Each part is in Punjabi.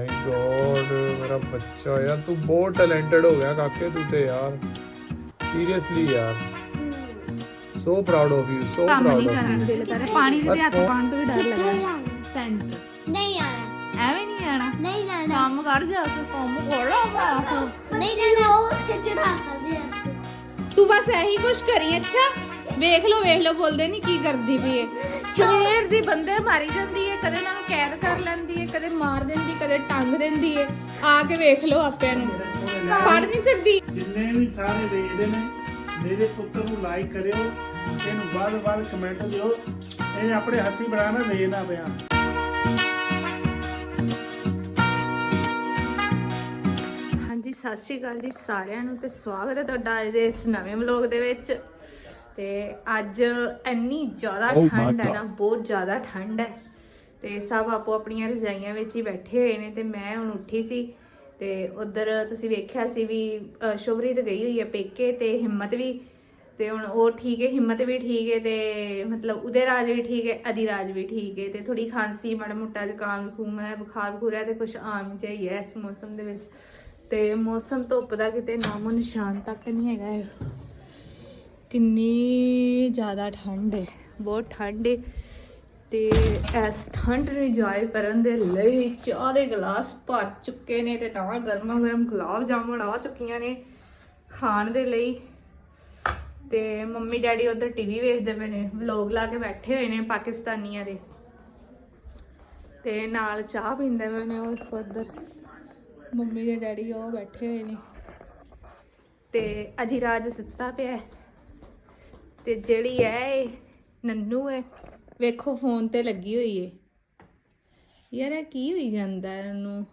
ਮਾਈ ਗੋਡ ਮੇਰਾ ਬੱਚਾ ਯਾਰ ਤੂੰ ਬਹੁਤ ਟੈਲੈਂਟਡ ਹੋ ਗਿਆ ਕਾਕੇ ਤੂੰ ਤੇ ਯਾਰ। ਸੀਰੀਅਸਲੀ ਯਾਰ। So proud of you so ਕੰਮ ਪ੍ਰਾਊਡ ਨਹੀਂ ਆਫ ਕਰਨ ਯੂ ਦਿਲ ਕਰ ਪਾਣੀ ਤੇ ਹੱਥ ਬਸ ਪਾਉਣ ਤੋਂ ਵੀ ਡਰ ਲੱਗਦਾ ਨਹੀਂ ਸੈਂਟਰ ਆਣਾ ਐਵੇਂ ਨਹੀਂ ਆਣਾ ਨਹੀਂ ਆਣਾ ਕੰਮ ਕਰ ਜਾ ਕੇ ਕੰਮ ਖੋਲੋ ਆਪਣਾ ਨਹੀਂ ਨਹੀਂ ਉਹ ਕਿੱਥੇ ਰੱਖਾ ਸੀ ਤੂੰ ਬਸ ਇਹੀ ਕੁਛ ਕਰੀ ਅੱਛਾ? ਵੇਖ ਲੋ ਵੇਖ ਲੋ ਬੋਲਦੇ ਨਹੀਂ ਕੀ ਕਰਦੀ ਪਈ ਏ। ਸਵੇਰ ਦੀ ਬੰਦੇ ਮਾਰੀ ਜਾਂਦੀ ਏ ਕਦੇ ਇਹਨਾਂ ਨੂੰ ਕੈਦ ਕਰ ਲੈਂਦੀ ਏ ਕਦੇ ਮਾਰ ਦਿੰਦੀ ਕਦੇ ਟੰਗ ਦਿੰਦੀ ਏ। ਆ ਕੇ ਵੇਖ ਲੋ ਆਪਿਆਂ ਨੂੰ। ਫੜ ਨਹੀਂ ਸਕਦੀ। ਜਿੰਨੇ ਵੀ ਸਾਰੇ ਵੇਖਦੇ ਨੇ ਮੇਰੇ ਪੁੱਤਰ ਨੂੰ ਲਾਈਕ ਕਰਿਓ ਇਹਨੂੰ ਵੱਧ ਵੱਧ ਕਮੈਂਟ ਦਿਓ। ਇਹ ਆਪਣੇ ਹੱਥੀ ਬਣਾਣਾ ਵੇਚਦਾ ਪਿਆ। ਹਾਂਜੀ ਸਤਿ ਸ਼੍ਰੀ ਅਕਾਲ ਜੀ ਸਾਰਿਆਂ ਨੂੰ ਤੇ ਸਵਾਗਤ ਹੈ ਤੁਹਾਡਾ ਅੱਜ ਦੇ ਇਸ ਨਵੇਂ ਵਲੌਗ ਦੇ ਵਿੱਚ। ਤੇ ਅੱਜ ਇੰਨੀ ਜ਼ਿਆਦਾ ਠੰਡ ਹੈ ਨਾ ਬਹੁਤ ਜ਼ਿਆਦਾ ਠੰਡ ਹੈ। ਤੇ ਸਭ ਆਪੋ ਆਪਣੀਆਂ ਰਜਾਈਆਂ ਵਿੱਚ ਹੀ ਬੈਠੇ ਹੋਏ ਨੇ ਤੇ ਮੈਂ ਹੁਣ ਉੱਠੀ ਸੀ ਤੇ ਉਧਰ ਤੁਸੀਂ ਵੇਖਿਆ ਸੀ ਵੀ ਅ, ਸ਼ੁਭਰੀਤ ਗਈ ਹੋਈ ਹੈ ਪੇਕੇ ਤੇ ਹਿੰਮਤ ਵੀ ਤੇ ਹੁਣ ਉਹ ਠੀਕ ਹੈ ਹਿੰਮਤ ਵੀ ਠੀਕ ਹੈ ਤੇ ਮਤਲਬ ਉਦੇ ਰਾਜ ਵੀ ਠੀਕ ਹੈ ਅਦੀ ਰਾਜ ਵੀ ਠੀਕ ਹੈ ਤੇ ਥੋੜੀ ਖਾਂਸੀ ਮਾੜਾ ਮੋਟਾ ਜ਼ੁਕਾਮ ਖੂਮ ਹੈ ਬੁਖਾਰ ਬਖੂਰ ਹੈ ਤੇ ਕੁਝ ਆਮ ਜਿਹਾ ਹੀ ਹੈ ਇਸ ਮੌਸਮ ਦੇ ਵਿੱਚ। ਤੇ ਮੌਸਮ ਧੁੱਪ ਦਾ ਕਿਤੇ ਨਾਮੋ ਨਿਸ਼ਾਨ ਤੱਕ ਨਹੀਂ ਹੈਗਾ ਇਹ। ਕਿੰਨੀ ਜ਼ਿਆਦਾ ਠੰਡ ਹੈ ਬਹੁਤ ਠੰਡ ਹੈ ਤੇ ਇਸ ਠੰਡ ਨੂੰ ਇੰਜੋਏ ਕਰਨ ਦੇ ਲਈ ਚਾਹ ਦੇ ਗਲਾਸ ਭਰ ਚੁੱਕੇ ਨੇ ਤੇ ਤਾਂ ਗਰਮਾ ਗਰਮ ਗੁਲਾਬ ਜਾਮੁਨ ਆ ਚੁੱਕੀਆਂ ਨੇ ਖਾਣ ਦੇ ਲਈ। ਤੇ ਮੰਮੀ ਡੈਡੀ ਉਧਰ ਟੀਵੀ ਵੇਖਦੇ ਪਏ ਨੇ, ਵਲੌਗ ਲਾ ਕੇ ਬੈਠੇ ਹੋਏ ਨੇ ਪਾਕਿਸਤਾਨੀਆਂ ਦੇ। ਤੇ ਨਾਲ ਚਾਹ ਪੀਂਦੇ ਪਏ ਨੇ ਉਸ ਉਧਰ। ਮੰਮੀ ਦੇ ਡੈਡੀ ਉਹ ਬੈਠੇ ਹੋਏ ਨੇ। ਤੇ ਰਾਜ ਸੁੱਤਾ ਪਿਆ। ਤੇ ਜਿਹੜੀ ਹੈ ਇਹ ਨੰਨੂ ਹੈ ਵੇਖੋ ਫੋਨ ਤੇ ਲੱਗੀ ਹੋਈ ਏ। ਯਾਰ ਇਹ ਕੀ ਹੋਈ ਜਾਂਦਾ ਇਹਨੂੰ?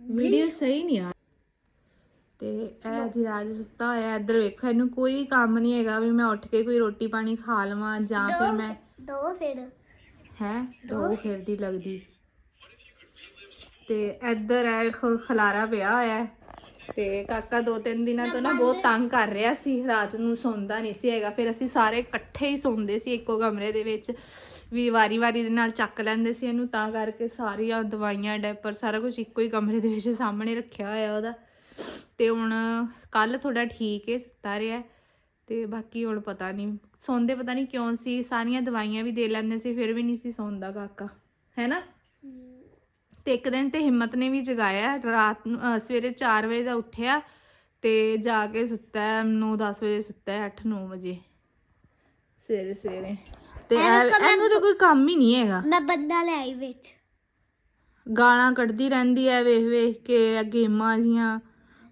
ਵੀਡੀਓ ਸਹੀ ਨਹੀਂ ਆ ਤੇ ਇਹ ਅਧਿਰਾਜ ਸੁੱਤਾ ਹੋਇਆ ਇੱਧਰ ਵੇਖੋ ਇਹਨੂੰ ਕੋਈ ਕੰਮ ਨਹੀਂ ਹੈਗਾ ਵੀ ਮੈਂ ਉੱਠ ਕੇ ਕੋਈ ਰੋਟੀ ਪਾਣੀ ਖਾ ਲਵਾਂ ਜਾਂ ਫਿਰ ਮੈਂ ਦੋ ਫਿਰ। ਹੈ? ਦੋ ਫਿਰਦੀ ਲੱਗਦੀ। ਤੇ ਇੱਧਰ ਖ- ਖਲਾਰਾ ਪਿਆ ਹੋਇਆ। ਤੇ ਕਾਕਾ ਦੋ ਤਿੰਨ ਦਿਨਾਂ ਤੋਂ ਨਾ ਬਹੁਤ ਤੰਗ ਕਰ ਰਿਹਾ ਸੀ, ਰਾਤ ਨੂੰ ਸੌਂਦਾ ਨਹੀਂ ਸੀ ਹੈਗਾ। ਫਿਰ ਅਸੀਂ ਸਾਰੇ ਇਕੱਠੇ ਹੀ ਸੌਂਦੇ ਸੀ ਇੱਕੋ ਕਮਰੇ ਦੇ ਵਿੱਚ। ਵੀ ਵਾਰੀ-ਵਾਰੀ ਦੇ ਨਾਲ ਚੱਕ ਲੈਂਦੇ ਸੀ ਇਹਨੂੰ, ਤਾਂ ਕਰਕੇ ਸਾਰੀਆਂ ਦਵਾਈਆਂ ਡੈਪਰ ਸਾਰਾ ਕੁਝ ਇੱਕੋ ਹੀ ਕਮਰੇ ਦੇ ਵਿੱਚ ਸਾਹਮਣੇ ਰੱਖਿਆ ਹੋਇਆ ਉਹਦਾ। ਤੇ ਹੁਣ ਕੱਲ ਥੋੜਾ ਠੀਕ ਹੈ ਸੁੱਤਾ ਰਿਹਾ ਤੇ ਬਾਕੀ ਹੁਣ ਪਤਾ ਨਹੀਂ, ਸੌਂਦੇ ਪਤਾ ਨਹੀਂ ਕਿਉਂ ਸੀ, ਸਾਰੀਆਂ ਦਵਾਈਆਂ ਵੀ ਦੇ ਲੈਂਦੇ ਸੀ, ਫਿਰ ਵੀ ਨਹੀਂ ਸੀ ਸੌਂਦਾ ਕਾਕਾ। ਹੈ ਨਾ? ਤੇ ਇੱਕ ਦਿਨ ਤੇ ਹਿੰਮਤ ਨੇ ਵੀ ਜਗਾਇਆ। ਰਾਤ ਨੂੰ ਸਵੇਰੇ 4 ਵਜੇ ਦਾ ਉੱਠਿਆ ਤੇ ਜਾ ਕੇ ਸੁੱਤਾ 9-10 ਵਜੇ ਸੁੱਤਾ 8-9 ਵਜੇ। ਸਵੇਰੇ ਸਵੇਰੇ। ਤੇ ਇਹ- ਇਹਨੂੰ ਤਾਂ ਕੋਈ ਕੰਮ ਹੀ ਨਹੀਂ ਹੈਗਾ। ਮੈਂ ਬੰਦਾ ਲੈ ਆਈ ਵਿੱਚ। ਗਾਲਾਂ ਕੱਢਦੀ ਰਹਿੰਦੀ ਐ ਵੇਖ ਵੇਖ ਕੇ ਗੇਮਾਂ ਜੀਆਂ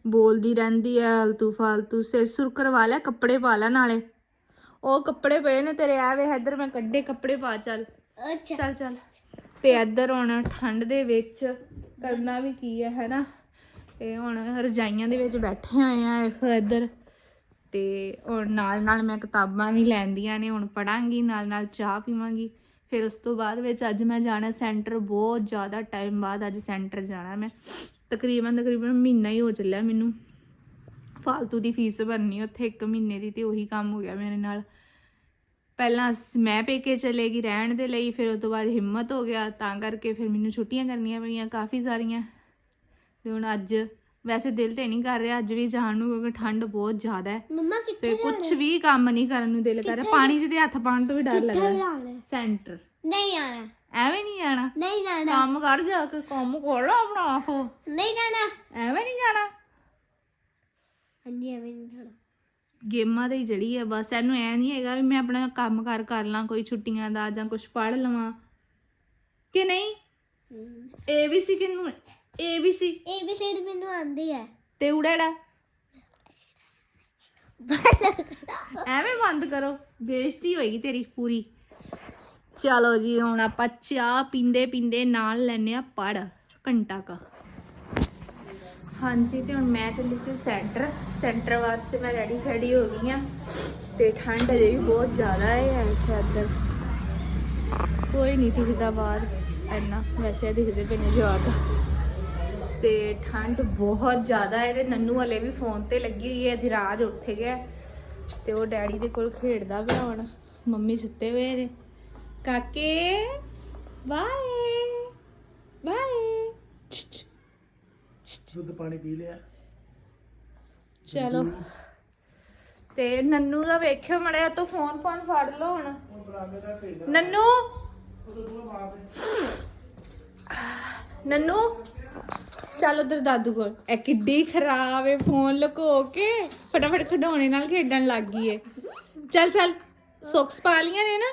ਬੋਲਦੀ ਰਹਿੰਦੀ ਐ ਹਲਤੂ ਫਾਲਤੂ ਸਿਰ ਸੁਰ ਕਰਵਾ ਲੈ ਕੱਪੜੇ ਪਾ ਲੈ ਨਾਲੇ। ਉਹ ਕੱਪੜੇ ਪਏ ਨੇ ਤੇਰੇ ਆ ਵੇ ਇੱਧਰ ਮੈਂ ਕੱਢੇ ਕੱਪੜੇ ਪਾ ਚੱਲ। ਅੱਛਾ। ਚੱਲ ਚੱਲ। ਤੇ ਇੱਧਰ ਹੁਣ ਠੰਡ ਦੇ ਵਿੱਚ ਕਰਨਾ ਵੀ ਕੀ ਹੈ, ਹੈਨਾ? ਤੇ ਹੁਣ ਰਜਾਈਆਂ ਦੇ ਵਿੱਚ ਬੈਠੇ ਹੋਏ ਆ, ਦੇਖੋ ਇੱਧਰ। ਤੇ ਹੁਣ ਨਾਲ ਨਾਲ ਮੈਂ ਕਿਤਾਬਾਂ ਵੀ ਲੈਂਦੀਆਂ ਨੇ, ਹੁਣ ਪੜਾਂਗੀ ਨਾਲ ਨਾਲ ਚਾਹ ਪੀਵਾਂਗੀ। ਫਿਰ ਉਸ ਤੋਂ ਬਾਅਦ ਵਿੱਚ ਅੱਜ ਮੈਂ ਜਾਣਾ ਸੈਂਟਰ, ਬਹੁਤ ਜ਼ਿਆਦਾ ਟਾਈਮ ਬਾਅਦ ਅੱਜ ਸੈਂਟਰ ਜਾਣਾ ਮੈਂ। ਤਕਰੀਬਨ ਤਕਰੀਬਨ ਮਹੀਨਾ ਹੀ ਹੋ ਚੱਲਿਆ ਮੈਨੂੰ। ਫਾਲਤੂ ਦੀ ਫੀਸ ਭਰਨੀ ਉੱਥੇ 1 ਮਹੀਨੇ ਦੀ ਤੇ ਉਹੀ ਕੰਮ ਹੋ ਗਿਆ ਮੇਰੇ ਨਾਲ। ਪਹਿਲਾਂ ਮੈਂ ਪੇਕੇ ਚਲੇ ਗਈ ਰਹਿਣ ਦੇ ਲਈ ਫਿਰ ਉਸ ਤੋਂ ਬਾਅਦ ਹਿੰਮਤ ਹੋ ਗਿਆ ਤਾਂ ਕਰਕੇ ਫਿਰ ਮੈਨੂੰ ਛੁੱਟੀਆਂ ਕਰਨੀਆਂ ਪਈਆਂ ਕਾਫੀ ਸਾਰੀਆਂ। ਤੇ ਹੁਣ ਅੱਜ ਵੈਸੇ ਦਿਲ ਤੇ ਨਹੀਂ ਕਰ ਰਿਹਾ ਅੱਜ ਵੀ ਜਾਣ ਨੂੰ ਕਿਉਂਕਿ ਠੰਡ ਬਹੁਤ ਜ਼ਿਆਦਾ ਹੈ। ਮੰਮਾ ਤੇ ਕਿੱਥੇ ਕੁਝ ਵੀ ਕੰਮ ਨਹੀਂ ਕਰਨ ਨੂੰ ਦਿਲ ਕਰ ਰਿਹਾ। ਪਾਣੀ 'ਚ ਤੇ ਹੱਥ ਪਾਉਣ ਤੋਂ ਵੀ ਡਰ ਲੱਗਦਾ। ਸੈਂਟਰ। ਨਹੀਂ ਆਣਾ ਐਵੇਂ ਨਹੀਂ ਜਾਣਾ। ਨਹੀਂ ਜਾਣਾ। ਕੰਮ ਕਰ ਜਾ ਕੇ ਕੰਮ ਖੋਲ ਆਪਣਾ ਆਹੋ ਨਹੀਂ ਜਾਣਾ। ਐਵੇਂ ਨਹੀਂ ਜਾਣਾ। ਹਾਂਜੀ ਐਵੇਂ ਨਹੀਂ ਜਾਣਾ। ਗੇਮਾਂ ਦੀ ਜੜੀ ਹੈ ਬਸ ਇਹਨੂੰ ਐ ਨਹੀਂ ਹੈਗਾ ਵੀ ਮੈਂ ਆਪਣਾ ਕੰਮ ਕਰ ਕਰ ਲਾਂ ਕੋਈ ਛੁੱਟੀਆਂ ਦਾ ਜਾਂ ਕੁਝ ਪੜ੍ਹ ਲਵਾਂ। ਕਿ ਨਹੀਂ? ਏ ਬੀ ਸੀ ਕਿਨੂੰ ਏ ਬੀ ਸੀ ਇਹ ਵੀ ਸਾਈਡ ਮੈਨੂੰ ਆਂਦੀ ਹੈ। ਤੇ ਉੜੜਾ ਐਵੇਂ ਬੰਦ ਕਰੋ। ਬੇਇੱਜ਼ਤੀ ਹੋਏਗੀ ਤੇਰੀ ਪੂਰੀ। ਚਲੋ ਜੀ ਹੁਣ ਆਪਾਂ ਚਾਹ ਪੀਂਦੇ ਪੀਂਦੇ ਨਾਲ ਲੈਨੇ ਆ ਪੜ। ਘੰਟਾ ਕਾ। ਹਾਂਜੀ, ਤੇ ਹੁਣ ਮੈਂ ਚੱਲੀ ਸੀ ਸੈਂਟਰ। ਸੈਂਟਰ ਵਾਸਤੇ ਮੈਂ ਰੈਡੀ ਖੜੀ ਹੋ ਗਈ ਆ ਤੇ ਠੰਡ ਅਜੇ ਵੀ ਬਹੁਤ ਜ਼ਿਆਦਾ ਹੈ ਇੱਥੇ ਅੰਦਰ। ਕੋਈ ਨਹੀਂ ਦਿਖਦਾ ਬਾਹਰ ਇੰਨਾ। ਵੈਸੇ ਦਿਖਦੇ ਪਏ ਨੇ ਜਵਾਕ ਤੇ ਠੰਡ ਬਹੁਤ ਜ਼ਿਆਦਾ ਹੈ ਤੇ ਨੰਨੂ ਹਲੇ ਵੀ ਫੋਨ ਤੇ ਲੱਗੀ ਹੋਈ ਹੈ ਧਿਰਾਜ ਉੱਠ ਗਿਆ। ਤੇ ਉਹ ਡੈਡੀ ਦੇ ਕੋਲ ਖੇਡਦਾ ਪਿਆ ਹੁਣ। ਮੰਮੀ ਸੁੱਤੇ ਹੋਏ ਨੇ। ਕਾਕੇ ਬਾਏ ਬਾਏ ਦੁੱਧ ਪਾਣੀ ਪੀ ਲਿਆ। ਚਲੋ। ਤੇ ਨੰਨੂ ਦਾ ਵੇਖਿਓ ਮੜਿਆ ਤੋਂ ਫੋਨ ਫੋਨ ਫੜ ਲਓ ਹੁਣ। ਨੰਨੂ! ਨੰਨੂ! ਚੱਲ ਉਧਰ ਦਾਦੂ ਕੋਲ। ਇਹ ਕਿੱਡੀ ਖਰਾਬ ਹੈ ਫੋਨ ਲੁਕੋ ਕੇ। ਫਟਾਫਟ ਖਿਡੌਣੇ ਨਾਲ ਖੇਡਣ ਲੱਗ ਗਈ ਏ। ਚੱਲ ਚੱਲ ਸੌਕਸ ਪਾ ਲੀਆਂ ਨੇ ਨਾ।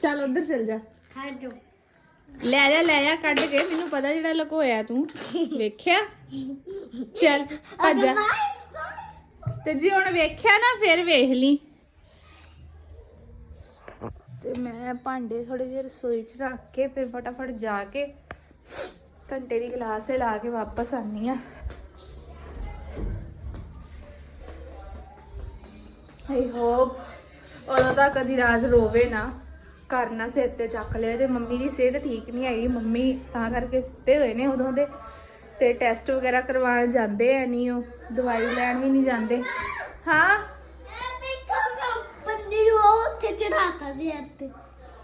ਚੱਲ ਉਧਰ ਚੱਲ ਜਾ। ਖਾ ਜੋ ਲੈ ਜਾ ਲੈ ਜਾ, ਕੱਢ ਕੇ। ਮੈਨੂੰ ਪਤਾ ਜਿਹੜਾ ਲਕੋਇਆ ਤੂੰ। ਵੇਖਿਆ? ਚੱਲ ਭੱਜ ਜਾ। ਤੇ ਜੀ ਹੁਣ ਵੇਖਿਆ ਨਾ, ਫਿਰ ਵੇਖ ਲਈ। ਤੇ ਮੈਂ ਭਾਂਡੇ ਥੋੜੇ ਜਿਹੇ ਰਸੋਈ 'ਚ ਰੱਖ ਕੇ, ਫਿਰ ਫਟਾਫਟ ਜਾ ਕੇ ਘੰਟੇ ਦੀ ਕਲਾਸ ਲਾ ਕੇ ਵਾਪਸ ਆਨੀ ਆ ਆਈ ਹੋਪ ਉਦੋਂ ਤੱਕ ਕਦੀ ਰਾਜ ਰੋਵੇ ਨਾ। ਘਰ ਨਾ ਸਿਰ ਤੇ ਚੱਕ ਲਿਆ ਤੇ ਮੰਮੀ ਦੀ ਸਿਹਤ ਠੀਕ ਨਹੀਂ ਹੈਗੀ, ਮੰਮੀ ਤਾਂ ਕਰਕੇ ਸੁੱਤੇ ਹੋਏ ਨੇ ਉਦੋਂ ਦੇ ਤੇ ਟੈਸਟ ਵਗੈਰਾ ਕਰਵਾਉਣ ਜਾਂਦੇ ਐ ਨਹੀਂ ਉਹ, ਦਵਾਈ ਲੈਣ ਵੀ ਨਹੀਂ ਜਾਂਦੇ। ਹਾਂ?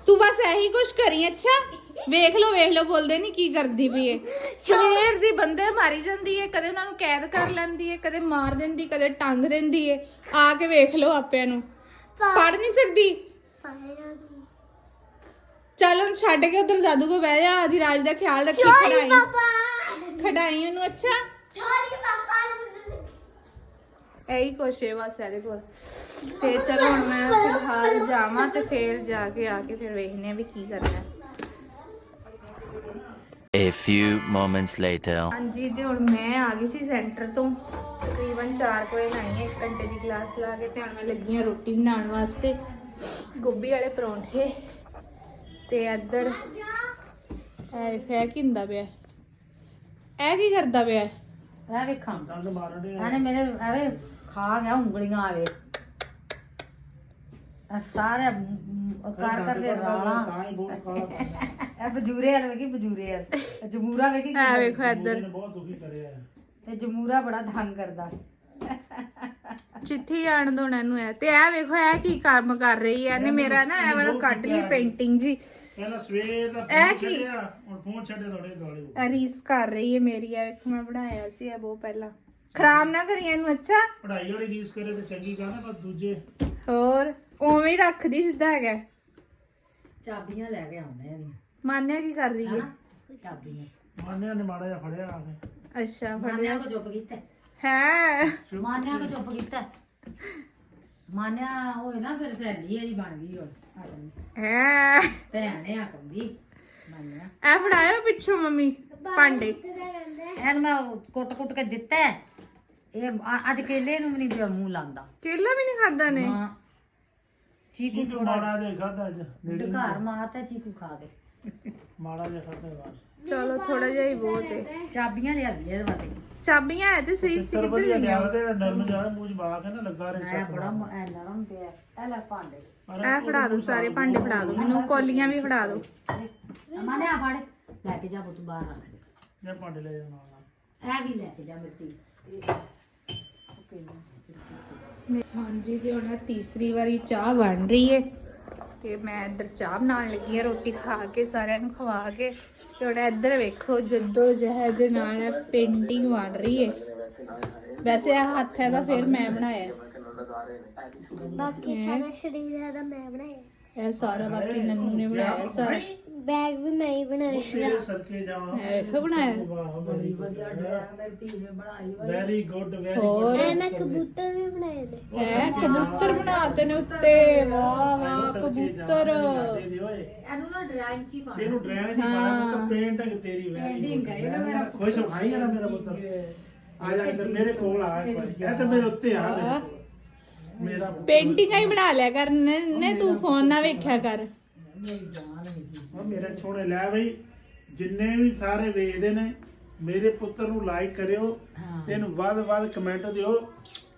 ਤੂੰ ਬਸ ਇਹੀ ਕੁਛ ਕਰੀ, ਅੱਛਾ? ਵੇਖ ਲੋ ਵੇਖ ਲੋ ਬੋਲਦੇ ਨਹੀਂ ਕੀ ਕਰਦੀ ਪਈ ਏ। ਸਵੇਰ ਦੀ ਬੰਦੇ ਮਾਰੀ ਜਾਂਦੀ ਏ, ਕਦੇ ਉਹਨਾਂ ਨੂੰ ਕੈਦ ਕਰ ਲੈਂਦੀ ਏ, ਕਦੇ ਮਾਰ ਦਿੰਦੀ, ਕਦੇ ਟੰਗ ਦਿੰਦੀ ਏ। ਆ ਕੇ ਵੇਖ ਲੋ ਆਪਿਆਂ ਨੂੰ। ਪੜ ਨਹੀਂ ਸਕਦੀ? ਪਾਇਆ ਚੱਲ ਹੁਣ ਛੱਡ ਕੇ ਉਧਰ ਦਾਦੂ ਕੋ ਬਹਿ ਜਾ ਆਦੀ ਰਾਜ ਦਾ ਖਿਆਲ ਰੱਖੀ ਸੌਰੀ ਖੜਾਈ। ਪਾਪਾ। ਖੜਾਈ ਉਹਨੂੰ ਅੱਛਾ। ਸੌਰੀ ਪਾਪਾ। ਇਹੀ ਕੁਛ ਹੈ ਬਸ ਇਹਦੇ ਕੋਲ। ਤੇ ਚਲੋ ਹੁਣ ਮੈਂ ਫਿਲਹਾਲ ਜਾਵਾਂ ਤੇ ਫੇਰ ਜਾ ਕੇ ਆ ਕੇ ਫਿਰ ਵੇਖਨੇ ਆ ਵੀ ਕੀ ਕਰਨਾ ਹੈ। A few moments later. ਹਾਂਜੀ ਤੇ ਹੁਣ ਮੈਂ ਆ ਗਈ ਸੀ ਸੈਂਟਰ ਤੋਂ। ਤਕਰੀਬਨ 4 ਵਜੇ ਆਈ ਹਾਂ 1 ਘੰਟੇ ਦੀ ਕਲਾਸ ਲਾ ਕੇ ਤੇ ਹੁਣ ਮੈਂ ਲੱਗੀ ਹਾਂ ਰੋਟੀ ਬਣਾਉਣ ਵਾਸਤੇ। ਗੋਭੀ ਵਾਲੇ ਪਰੌਂਠੇ। ਤੇ ਇੱਧਰ ਇਹ ਫੈ ਕਿੰਦਾ ਪਿਆ? ਇਹ ਕੀ ਕਰਦਾ ਪਿਆ? ਇਹ ਵੇਖਾਂ। ਦੰਦ ਮਾਰਨ ਦੇ। ਇਹਨੇ ਮੇਰੇ ਐਵੇਂ ਖਾ ਗਿਆ ਉਂਗਲੀਆਂ ਆਵੇ ਇਹ ਸਾਰੇ ਕਰ ਕਰਕੇ ਰਾਣਾ। ਤਾਂ ਇਹ ਬਜੂਰੇ ਵਾਲ ਵੇਖੀ ਬਜੂਰੇ ਵਾਲ। ਜਮੂਰਾ ਵੇਖੀ ਇਹ ਵੇਖੋ ਇੱਧਰ। ਬਹੁਤ ਦੁਖੀ ਕਰਿਆ। ਇਹ ਜਮੂਰਾ ਬੜਾ ਤੰਗ ਕਰਦਾ। ਚਿੱਠੀ ਆਣ ਦੋਣਾ ਇਹਨੂੰ ਐ ਤੇ ਇਹ ਵੇਖੋ ਇਹ ਕੀ ਕੰਮ ਕਰ ਰਹੀ ਐ ਇਹਨੇ ਮੇਰਾ ਨਾ ਇਹ ਵਾਲਾ ਕੱਢ ਲਈ ਪੇਂਟਿੰਗ ਜੀ। ਪਹਿਲਾਂ ਸਵੇਰ ਦਾ ਇਹ ਫੋਨ ਕੀ? ਛੱਡਿਆ ਹੁਣ ਫੋਨ ਛੱਡੇ ਥੋੜੇ ਥੋੜੇ ਇਹ ਰੀਸ ਕਰ ਰਹੀ ਹੈ ਮੇਰੀ ਇਹ ਵੇਖੋ ਮੈਂ ਬਣਾਇਆ ਸੀ ਇਹ ਬਹੁਤ ਪਹਿਲਾਂ। ਖਰਾਬ ਨਾ ਕਰੀ ਇਹਨੂੰ ਅੱਛਾ? ਪੜ੍ਹਾਈ ਵਾਲੀ ਰੀਸ ਕਰੇ ਤੇ ਚੰਗੀ ਗੱਲ ਹੈ ਪਰ ਦੂਜੇ। ਹੋਰ ਉਵੇਂ ਹੀ ਰੱਖਦੀ ਸਿੱਧਾ ਹੈਗਾ। ਚਾਬੀਆਂ ਲੈ ਕੇ ਆਉਂਦੇ ਇਹਦੀਆਂ। ਮਾਨਿਆ ਕੀ ਕਰ ਰਹੀ ਹੈ? ਹਨਾ? ਚਾਬੀਆਂ ਮਾਨਿਆ ਨੇ ਮਾੜਾ ਜਿਹਾ ਫੜਿਆ ਆ ਕੇ ਅੱਛਾ ਮਾਨਿਆ ਕੋ ਚੁੱਪ ਕੀਤਾ ਹੈ? ਮਾਨਿਆ ਕੋ ਚੁੱਪ ਕੀਤਾ ਮਾਨਿਆ ਹੋਏ ਨਾ ਫਿਰ ਸਹੇਲੀ ਇਹਦੀ ਬਣ ਗਈ ਹੁਣ ਆ। ਹੈ। ਭੈਣ ਨੇ ਆਕੰਦੀ ਮਾਨਿਆ ਇਹ ਫੜਾਇਓ ਪਿੱਛੋਂ ਮੰਮੀ ਭਾਂਡੇ। ਇਹਨੂੰ ਮੈਂ ਕੁੱਟ ਕੁੱਟ ਕੇ ਦਿੱਤਾ ਹੈ। ਇਹ ਅ- ਅੱਜ ਕੇਲੇ ਨੂੰ ਵੀ ਨਹੀਂ ਮੂੰਹ ਲਾਂਦਾ ਕੇਲਾ ਵੀ ਨਹੀਂ ਖਾਦਾ ਨੇ? ਹਾਂ ਚੀਕੂ ਮਾੜਾ ਜਿਹਾ ਖਾਦਾ ਅੱਜ ਘਰ ਮਾਰਤਾ ਚੀਕੂ ਖਾ ਕੇ ਮਾੜਾ ਜਿਹਾ ਖਾਦਾ ਬਾਅਦ ਚਲੋ ਥੋੜਾ ਜਿਹਾ ਹੀ ਬਹੁਤ ਹੈ ਚਾਬੀਆਂ ਲਿਆ ਲਈ ਇਹਦੇ ਵਾਸਤੇ। ਚਾਬੀਆਂ ਹੈ ਤੇ ਸਹੀ ਸੀ ਸਰ ਕਿੱਧਰ ਵਧੀਆ ਗਈਆਂ? ਲਿਆ ਤੇ ਨਰਮ ਜਿਹਾ ਮੂੰਹ ਚ ਪਾ ਕੇ ਨਾ ਲੱਗਾ ਰਹੇ ਐ ਬੜਾ ਮ- ਐ ਨਰਮ ਪਿਆ ਇਹ ਲੈ ਭਾਂਡੇ। ਇਹ ਫੜਾ ਦੋ ਸਾਰੇ ਭਾਂਡੇ ਫੜਾ ਦੋ ਮੈਨੂੰ ਕੋਲੀਆਂ ਵੀ ਫੜਾ ਦੋ। ਮਾਨੇ ਆ ਫੜ ਲੈ ਕੇ ਜਾ ਪੁੱਤ ਬਾਹਰ ਰੱਖ ਦੇ ਜੇ ਭਾਂਡੇ ਲੈ ਜਾਣਾ ਨਾਲ। ਇਹ ਵੀ ਲੈ ਕੇ ਜਾ ਮਿੱਟੀ। ਹਾਂਜੀ ਤੇ ਹੁਣ ਤੀਸਰੀ ਵਾਰੀ ਚਾਹ ਬਣ ਰਹੀ ਹੈ ਤੇ ਮੈਂ ਇੱਧਰ ਚਾਹ ਬਣਾਉਣ ਲੱਗੀ ਆ ਰੋਟੀ ਖਾ ਕੇ ਸਾਰਿਆਂ ਨੂੰ ਖਵਾ ਕੇ। ਤੇ ਹੁਣ ਇੱਧਰ ਵੇਖੋ ਜੱਦੋ ਜਹਿਦ ਦੇ ਨਾਲ ਪੇਂਟਿੰਗ ਬਣ ਰਹੀ ਹੈ ਵੈਸੇ ਇਹ ਹੱਥ ਹੈ ਤਾਂ ਫਿਰ ਮੈਂ ਬਣਾਇਆ। ਬਾਕੀ ਸਾਰਾ ਸਰੀਰ ਦਾ ਮੈਂ ਬਣਾਇਆ। ਇਹ ਸਾਰਾ ਬਾਕੀ ਨੰਨੂ ਨੇ ਬਣਾਇਆ ਸਾਰਾ। ਬੈਗ ਵੀ ਮੈਂ ਹੀ ਬਣਾਇਆ ਤੇਰੇ ਸਰਕੇ ਜਾਵਾਂ। ਇਹ ਵੇਖੋ ਬਣਾਇਆ। ਵਾਹ ਬੜੀ ਵਧੀਆ ਵੈਰੀ ਗੁੱਡ ਵੈਰੀ ਹੋਰ? ਐ ਮੈਂ ਕਬੂਤਰ ਵੀ ਬਣਾਏ ਨੇ। ਹੈ ਕਬੂਤਰ ਬਣਾਤੇ ਨੇ ਉੱਤੇ। ਵਾਹ ਵਾਹ ਕਬੂਤਰ। ਇਹਨੂੰ ਨਾ ਡਰਾਈਂਗ ਚ ਹੀ ਪਾ ਤੈਨੂੰ ਡਰਾਇੰਗ ਦੀ ਮਾਰਾ ਪੁੱਤ ਪੇਂਟਿੰਗ ਤੇਰੀ ਵੈਰੀ ਗੁੱਡ ਖੁਸ਼ ਭਾਈ ਨਾ ਮੇਰਾ ਪੁੱਤਰ। ਆ ਜਾ ਇੱਧਰ ਮੇਰੇ ਕੋਲ ਆ। ਇਹ ਤੇ ਮੇਰੇ ਉੱਤੇ ਆ ਮੇਰੇ। ਪੇਂਟਿੰਗਾਂ ਹੀ ਬਣਾ ਲਿਆ ਕਰ ਨੇ ਨੇ ਤੂੰ ਫੋਨ ਨਾ ਵੇਖਿਆ ਕਰ। ਉਹ ਮੇਰੇ ਛੋੜੇ ਲੈ ਬਈ ਜਿੰਨੇ ਵੀ ਸਾਰੇ ਵੇਖਦੇ ਨੇ ਮੇਰੇ ਪੁੱਤਰ ਨੂੰ ਲਾਈਕ ਕਰਿਓ ਤੇ ਇਹਨੂੰ ਵੱਧ ਵੱਧ ਕਮੈਂਟ ਦਿਓ।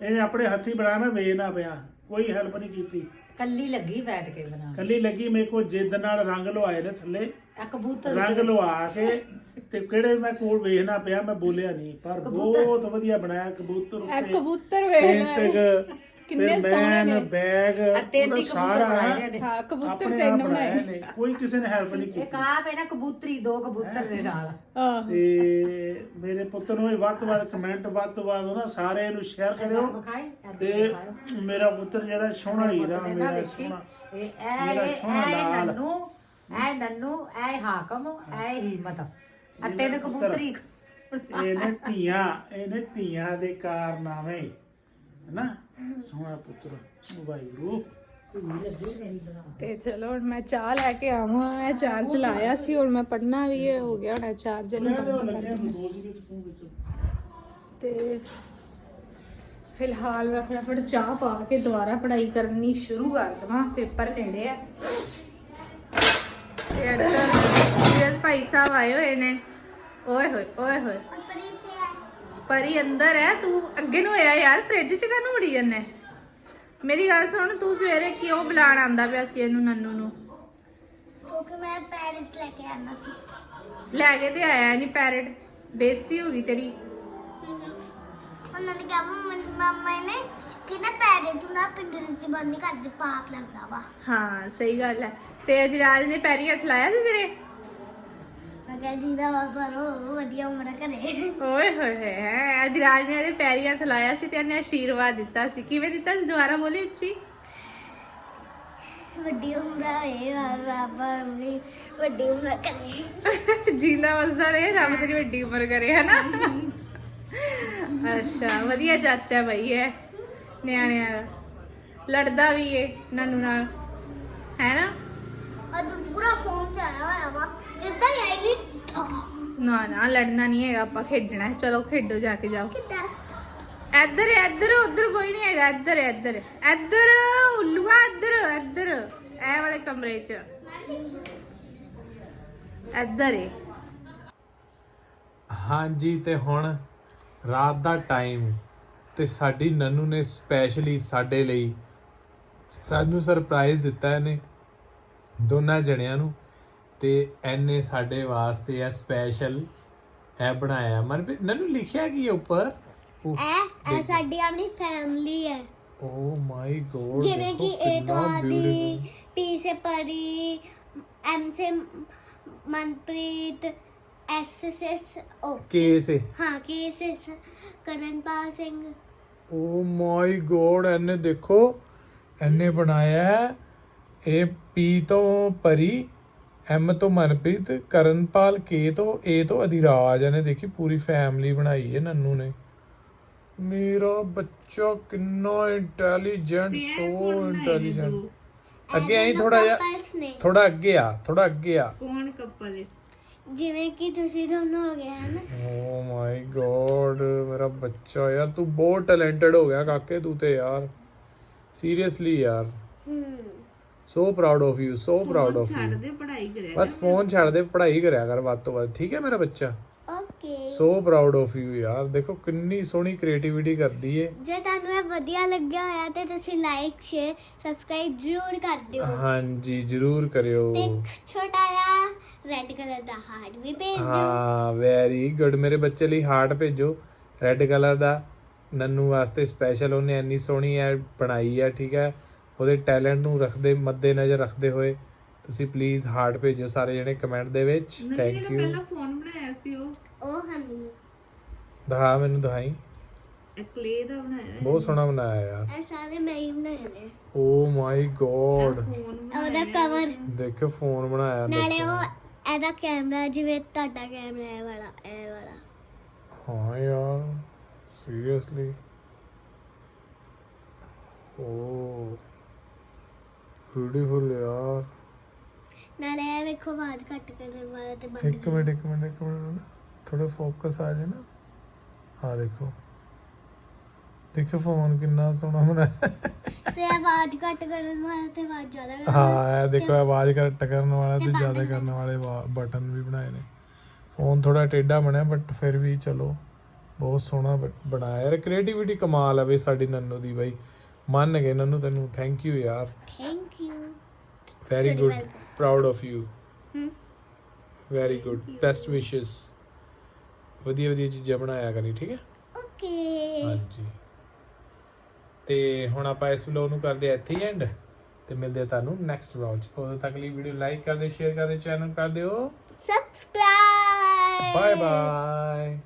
ਇਹ ਆਪਣੇ ਹੱਥੀ ਬਣਾਇਆ ਮੈਂ ਵੇਚਣਾ ਪਿਆ। ਕੋਈ ਹੈਲਪ ਨਹੀਂ ਕੀਤੀ। ਕੱਲੀ ਲੱਗੀ ਬੈਠ ਕੇ ਬਣਾ। ਕੱਲੀ ਲੱਗੀ ਮੇਰੇ ਕੋਲ ਜਿੱਦ ਨਾਲ ਰੰਗ ਲਵਾਏ ਨੇ ਥੱਲੇ। ਆ ਕਬੂਤਰ ਰੰਗ ਲਵਾ ਕੇ ਤੇ ਕਿਹੜੇ ਮੈਂ ਕੋਲ ਵੇਖਣਾ ਪਿਆ ਮੈਂ ਬੋਲਿਆ ਨਹੀਂ। ਪਰ ਬਹੁਤ ਵਧੀਆ ਬਣਾਇਆ ਕਬੂਤਰ ਇਹ ਉੱਤੇ। ਕਬੂਤਰ ਵੇਖ ਪੇਂਟਿੰਗ। ਕਿੰਨੇ ਸੋਹਣੇ ਨੇ। ਬੈਗ ਉਹਦਾ ਸਾਰਾ ਨੇ ਹਾਂ ਕਬੂਤਰ ਆਪ ਬਣਾਏ ਨੇ ਕੋਈ ਕਿਸੇ ਨੇ ਹੈਲਪ ਨਹੀਂ ਇੱਕ ਕੀਤੀ। ਆਪ ਹੈ ਨਾ ਕਬੂਤਰੀ ਦੋ ਕਬੂਤਰ ਦੇ ਨਾਲ। ਤੇ ਮੇਰੇ ਪੁੱਤਰ ਨੂੰ ਵੀ ਵੱਧ ਤੋਂ ਵੱਧ ਕਮੈਂਟ ਵੱਧ ਤੋਂ ਵੱਧ ਉਹਨਾਂ ਸਾਰੇ ਨੂੰ ਸ਼ੇਅਰ ਕਰਿਓ। ਤੇ ਮੇਰਾ ਪੁੱਤਰ ਜਿਹੜਾ ਸੋਹਣਾ ਹੀਰਾ ਮੇਰਾ ਸੋਹਣਾ ਇਹ ਇਹ ਮੇਰਾ ਇਹ ਇਹ। ਨੰਨੂ ਇਹ ਨੰਨੂ ਇਹ ਹਾਕਮ ਇਹ ਹਿੰਮਤ। ਆ ਤਿੰਨ ਕਬੂਤਰੀ। ਇਹਨੇ ਧੀਆਂ ਇਹਨੇ ਧੀਆਂ ਦੇ ਕਾਰਨਾਮੇ ਹੈਨਾ? ਸੋਹਣਾ ਪੁੱਤਰ ਵਾਹਿਗੁਰੂ। ਤੇ ਚਲੋ ਹੁਣ ਮੈਂ ਚਾਹ ਲੈ ਕੇ ਆਵਾਂ। ਮੈਂ ਚਾਰਜ ਲਾਇਆ ਸੀ ਹੁਣ ਮੈਂ ਪੜਨਾ ਵੀ ਹੈ ਹੋ ਗਿਆ ਹੁਣ ਚਾਰਜਰ ਨੂੰ ਬੰਦ ਕਰ ਦੇਣਾ ਤੇ ਫਿਲਹਾਲ ਮੈਂ ਫਟਾਫਟ ਚਾਹ ਪਾ ਕੇ ਦੁਬਾਰਾ ਪੜ੍ਹਾਈ ਕਰਨੀ ਸ਼ੁਰੂ ਕਰ ਦਵਾਂ ਪੇਪਰ ਨੇੜੇ ਆ। ਤੇ ਵੀਰ ਭਾਈ ਸਾਹਿਬ ਆਏ ਹੋਏ ਨੇ। ਓਏ ਹੋਏ ਓਏ ਹੋਏ। ਪਰੀ ਅੰਦਰ ਹੈ ਤੂੰ ਅੱਗੇ ਨੂੰ ਹੋਇਆ ਯਾਰ ਫ੍ਰਿਜ 'ਚ ਕਾਹਨੂੰ ਉੜੀ ਜੰਨੇ ਮੇਰੀ ਗੱਲ ਸੁਣ ਤੂੰ ਸਵੇਰੇ ਕਿਉਂ ਬੁਲਾਣ ਆਂਦਾ ਪਿਆ ਸੀ ਇਹਨੂੰ ਨੰਨੂ ਨੂੰ? ਕਿਉਂਕਿ ਮੈਂ ਪੈਰਟ ਲੈ ਕੇ ਆਣਾ ਸੀ। ਲੈ ਕੇ ਤੇ ਆਇਆ ਨਹੀਂ ਪੈਰਟ ਬੇਇੱਜ਼ਤੀ ਹੋ ਗਈ ਤੇਰੀ। ਉਹਨਾਂ ਨੇ ਕਿਹਾ ਮੰਮ- ਨੇ ਕਿ ਨਾ ਪੈਰਟ ਨੂੰ ਨਾ ਪਿੰਜਰੇ 'ਚ ਬੰਦ ਕਰ ਦੇ ਪਾਪ ਲੱਗਦਾ ਵਾ। ਹਾਂ ਸਹੀ ਗੱਲ ਹੈ। ਤੇ ਅਜਰਾਜ ਨੇ ਪੈਰੀ ਹੱਥ ਲਾਇਆ ਸੀ ਤੇਰੇ? ਮੈਂ ਕਿਹਾ ਜਿਹਦਾ ਵਾਸਰੋ ਵਧੀਆ ਉਮਰ ਕਰੇ ਓਏ ਹੋਏ ਹੋਏ ਹੈ ਅਜਰਾਜ ਨੇ ਇਹਦੇ ਪੈਰੀ ਹੱਥ ਲਾਇਆ ਸੀ ਤੇ ਉਹਨੇ ਆਸ਼ੀਰਵਾਦ ਦਿੱਤਾ ਸੀ। ਕਿਵੇਂ ਦਿੱਤਾ ਸੀ? ਦੁਬਾਰਾ ਬੋਲੀ ਉੱਚੀ। ਵੱਡੀ ਉਮਰ ਹੋਏ ਬਾਬਾ ਵੀ ਵੱਡੀ ਉਮਰ ਕਰੇ ਜਿੰਦਾ ਵਸਦਾ ਰਹੇ ਰੱਬ ਤੇਰੀ ਵੱਡੀ ਉਮਰ ਕਰੇ ਹਨਾ? ਅੱਛਾ ਵਧੀਆ ਚਾਚਾ ਬਈ ਹੈ ਨਿਆਣਿਆਂ ਦਾ। ਲੜਦਾ ਵੀ ਏ ਨਾਨੂ ਨਾਲ ਹੈ ਨਾ ਜਿੱਦਾਂ ਹੀ ਆਏਗੀ ਨਾ ਨਾ ਲੜਨਾ ਨਹੀਂ ਹੈਗਾ ਆਪਾਂ ਖੇਡਣਾ ਹੈ। ਚਲੋ ਖੇਡੋ ਜਾ ਕੇ ਜਾਓ। ਕਿੱਦਾਂ? ਇੱਧਰ ਇੱਧਰ ਉਧਰ ਕੋਈ ਨਹੀਂ ਹੈਗਾ। ਇੱਧਰ ਇੱਧਰ। ਇੱਧਰ ਉੱਲੂਆ ਇੱਧਰ ਇੱਧਰ। ਇਹ ਵਾਲੇ ਕਮਰੇ 'ਚ। ਇੱਧਰ ਏ। ਹਾਂਜੀ ਤੇ ਹੁਣ ਰਾਤ ਦਾ ਟਾਈਮ ਤੇ ਸਾਡੀ ਨਨੂ ਨੇ ਸਪੈਸ਼ਲੀ ਸਾਡੇ ਲਈ ਸਾਨੂੰ ਸਰਪ੍ਰਾਈਜ਼ ਦਿੱਤਾ ਇਹਨੇ ਦੋਨਾਂ ਜਣਿਆਂ ਨੂੰ। ਤੇ ਐਨੇ ਸਾਡੇ ਵਾਸਤੇ ਇਹ ਸਪੈਸ਼ਲ ਇਹ ਬਣਾਇਆ। ਮਨ ਨਨੂ ਲਿਖਿਆ ਕੀ ਹੈ ਉੱਪਰ? ਇਹ ਇਹ ਸਾਡੀ ਆਪਣੀ ਫੈਮਿਲੀ ਹੈ। ਓ ਮਾਈ ਗੋਡ ਜਿਵੇਂ ਕਿ ਏ ਤੋਂ ਆਦੀ ਪੀ ਸੇ ਪਰੀ ਐਮ ਸੇ Manpreet S S O K ਸੇ ਹਾਂ K say Karanpal Singh. O my God ਇਹਨੇ ਦੇਖੋ ਇਹਨੇ ਬਣਾਇਆ ਹੈ। ਇਹ ਪੀ ਤੋਂ ਪਰੀ ਐਮ ਤੋਂ ਮਨਪ੍ਰੀਤ ਕਰਨਪਾਲ ਕੇ ਤੋਂ ਏ ਤੋਂ ਅਧਿਰਾਜ ਇਹਨੇ ਦੇਖੀ ਪੂਰੀ ਫੈਮਿਲੀ ਬਣਾਈ ਹੈ ਨੰਨੂ ਨੇ। ਮੇਰਾ ਬੱਚਾ ਕਿੰਨਾ ਇੰਟੈਲੀਜੈਂਟ ਸੋ ਇੰਟੈਲੀਜੈਂਟ ਅੱਗੇ ਆਈ ਥੋੜਾ ਜਿਹਾ ਨੇ। ਥੋੜਾ ਅੱਗੇ ਆ ਥੋੜਾ ਅੱਗੇ ਆ। ਕੌਣ ਕੱਪਲ ਜਿਵੇਂ ਕਿ ਤੁਸੀਂ ਦੋਨੋਂ ਹੋ ਗਏ ਹਨ? ਓ ਮਾਈ ਗੋਡ ਮੇਰਾ ਬੱਚਾ ਯਾਰ ਤੂੰ ਬਹੁਤ ਟੈਲੈਂਟਡ ਹੋ ਗਿਆ ਕਾਕੇ ਤੂੰ ਤੇ ਯਾਰ। ਸੀਰੀਅਸਲੀ ਯਾਰ। ਹਮ so proud of you so proud of ਛੱਡ ਯੂ ਦੇ ਪੜ੍ਹਾਈ ਕਰਿਆ ਬਸ ਫੋਨ ਛੱਡ ਦੇ ਪੜ੍ਹਾਈ ਕਰਿਆ ਕਰ ਵੱਧ ਤੋਂ ਵੱਧ। ਠੀਕ ਹੈ ਮੇਰਾ ਬੱਚਾ? Okay so proud of you ਯਾਰ। ਦੇਖੋ ਕਿੰਨੀ ਸੋਹਣੀ ਕ੍ਰੀਏਟੀਵਿਟੀ ਕਰਦੀ ਏ। ਜੇ ਤੁਹਾਨੂੰ ਇਹ ਵਧੀਆ ਲੱਗਿਆ ਹੋਇਆ ਤੇ ਤੁਸੀਂ ਲਾਈਕ ਸ਼ੇਅਰ ਸਬਸਕ੍ਰਾਈਬ ਜ਼ਰੂਰ ਕਰ ਦਿਓ। ਹਾਂਜੀ ਜਰੂਰ ਕਰਿਓ। ਤੇ ਇੱਕ ਛੋਟਾ ਜਿਹਾ ਰੈੱਡ ਕਲਰ ਦਾ ਹਾਰਟ ਵੀ ਭੇਜ ਦਿਓ। ਹਾਂ ਵੈਰੀ ਗੁੱਡ ਮੇਰੇ ਬੱਚੇ ਲਈ ਹਾਰਟ ਭੇਜੋ। ਰੈੱਡ ਕਲਰ ਦਾ। ਨੰਨੂ ਵਾਸਤੇ ਸਪੈਸ਼ਲ ਉਹਨੇ ਇੰਨੀ ਸੋਹਣੀ ਐ ਬਣਾਈ ਹੈ ਠੀਕ ਹੈ। ਉਹਦੇ ਟੈਲੈਂਟ ਨੂੰ ਰੱਖਦੇ ਮੱਦੇ ਨਜ਼ਰ ਰੱਖਦੇ ਹੋਏ ਤੁਸੀਂ ਪਲੀਜ਼ ਹਾਰਟ ਭੇਜੋ ਸਾਰੇ ਜਣੇ ਕਮੈਂਟ ਦੇ ਵਿੱਚ। ਥੈਂਕ ਯੂ ਪਹਿਲਾਂ ਫੋਨ ਬਣਾਇਆ ਸੀ ਉਹ? ਉਹ ਹਮੀ ਦਿਖਾ ਮੈਨੂੰ ਦਿਖਾਈ। ਇਹ ਕਲੇ ਦਾ ਬਣਾਇਆ ਬਹੁਤ ਸੋਹਣਾ ਬਣਾਇਆ ਯਾਰ ਇਹ ਸਾਰੇ ਮੈਂ ਹੀ ਬਣਾਏ ਨੇ। ਓ ਮਾਈ ਗੋਡ ਫੋਨ ਉਹਦਾ ਕਵਰ ਦੇਖੋ ਫੋਨ ਬਣਾਇਆ ਨਾਲੇ। ਉਹ ਇਹਦਾ ਕੈਮਰਾ ਜਿਵੇਂ ਤੁਹਾਡਾ ਕੈਮਰਾ ਇਹ ਵਾਲਾ ਇਹ ਵਾਲਾ। ਹਾਂ ਯਾਰ ਸੀਰੀਅਸਲੀ ਓ ਬਿਊਟੀਫੁਲ ਯਾਰ। ਨਾਲੇ ਇਹ ਵੇਖੋ ਆਵਾਜ਼ ਘੱਟ ਕਰਨ ਵਾਲਾ ਤੇ ਬੰਦ ਇੱਕ ਮਿੰਟ ਇੱਕ ਮਿੰਟ ਇੱਕ ਮਿੰਟ ਥੋੜਾ ਫੋਕਸ ਆ ਜਾਏ ਨਾ। ਆ ਦੇਖੋ। ਦੇਖੋ ਫੋਨ ਕਿੰਨਾ ਸੋਹਣਾ ਬਣਾਇਆ। ਤੇ ਆਵਾਜ਼ ਘੱਟ ਕਰਨ ਵਾਲਾ ਤੇ ਆਵਾਜ਼ ਜ਼ਿਆਦਾ ਕਰਨ। ਹਾਂ ਇਹ ਦੇਖੋ ਆਵਾਜ਼ ਘੱਟ ਕਰਨ ਵਾਲਾ ਤੇ ਜ਼ਿਆਦਾ ਕਰਨ ਵਾਲੇ ਬਟਨ ਵੀ ਬਣਾਏ ਨੇ। ਫੋਨ ਥੋੜਾ ਟੇਢਾ ਬਣਿਆ ਬਟ ਫਿਰ ਵੀ ਚਲੋ ਬਹੁਤ ਸੋਹਣਾ ਬਣਾਇਆ। ਯਾਰ ਕ੍ਰੀਏਟੀਵਿਟੀ ਕਮਾਲ ਆ ਬਈ ਸਾਡੀ ਨੰਨੂ ਦੀ ਬਾਈ। ਮੰਨ ਗਏ ਨੰਨੂ ਤੈਨੂੰ ਥੈਂਕ ਯੂ ਯਾਰ। Thank you very good. Proud of you hmm very good best ਵਿਸ਼ੇਸ ਵਧੀਆ ਵਧੀਆ ਚੀਜ਼ਾਂ ਬਣਾਇਆ ਕਰੀ ਠੀਕ ਹੈ? ਓਕੇ ਹਾਂਜੀ। ਤੇ ਹੁਣ ਆਪਾਂ ਇਸ ਵਲੌਗ ਨੂੰ ਕਰਦੇ ਆ ਇੱਥੇ ਐਂਡ ਤੇ ਮਿਲਦੇ ਆ ਤੁਹਾਨੂੰ ਨੈਕਸਟ ਵਲੌਗ 'ਚ। ਉਦੋਂ ਤੱਕ ਲਈ ਵੀਡੀਓ ਲਾਈਕ ਕਰ ਦਿਓ ਸ਼ੇਅਰ ਕਰ ਦਿਓ ਚੈਨਲ ਕਰ ਦਿਓ। Subscribe bye bye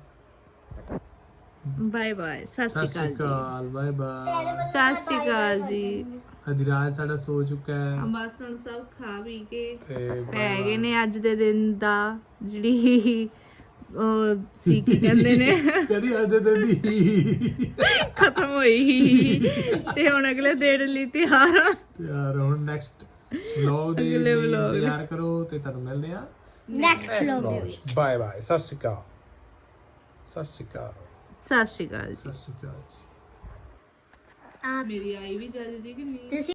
bye bye ਸਤਿ ਸਤਿ ਸ਼੍ਰੀ ਸ਼੍ਰੀ ਅਕਾਲ ਅਕਾਲ ਬਾਏ ਬਾਏ। ਸਤਿ ਸ਼੍ਰੀ ਅਕਾਲ ਜੀ। ਅਧਿਰਾਜ ਸਾਡਾ ਸੋ ਚੁੱਕਾ ਹੈ। ਬਸ ਹੁਣ ਸਭ ਖਾ ਪੀ ਕੇ ਤੇ ਪੈ ਗਏ ਨੇ ਅੱਜ ਦੇ ਦਿਨ ਦਾ ਜਿਹੜੀ ਉਹ ਸੀ ਕੀ ਕਹਿੰਦੇ ਨੇ। ਕਦੀ ਅੱਜ ਦੇ ਦਿਨ ਦੀ। ਖਤਮ ਹੋਈ। ਤੇ ਹੁਣ ਅਗਲੇ ਦਿਨ ਲਈ ਤਿਆਰ ਆ। ਤੇ ਯਾਰ ਹੁਣ ਨੈਕਸਟ ਵਲੌਗ ਦੇ ਅਗਲੇ ਲਈ vlog। ਇੰਤਜ਼ਾਰ ਕਰੋ ਤੇ ਤੁਹਾਨੂੰ ਮਿਲਦੇ ਆ ਨੈਕਸਟ ਵਲੌਗ ਦੇ ਵਿੱਚ। ਬਾਏ ਬਾਏ ਸਤਿ ਸ਼੍ਰੀ ਅਕਾਲ। ਸਤਿ ਸ਼੍ਰੀ ਅਕਾਲ। ਸਤਿ ਸ਼੍ਰੀ ਅਕਾਲ ਜੀ ਸਤਿ ਸ਼੍ਰੀ ਅਕਾਲ ਜੀ। ਮੇਰੀ ਆਈ ਵੀ ਚੱਲਦੀ ਕਿ ਨਹੀਂ ਤੁਸੀਂ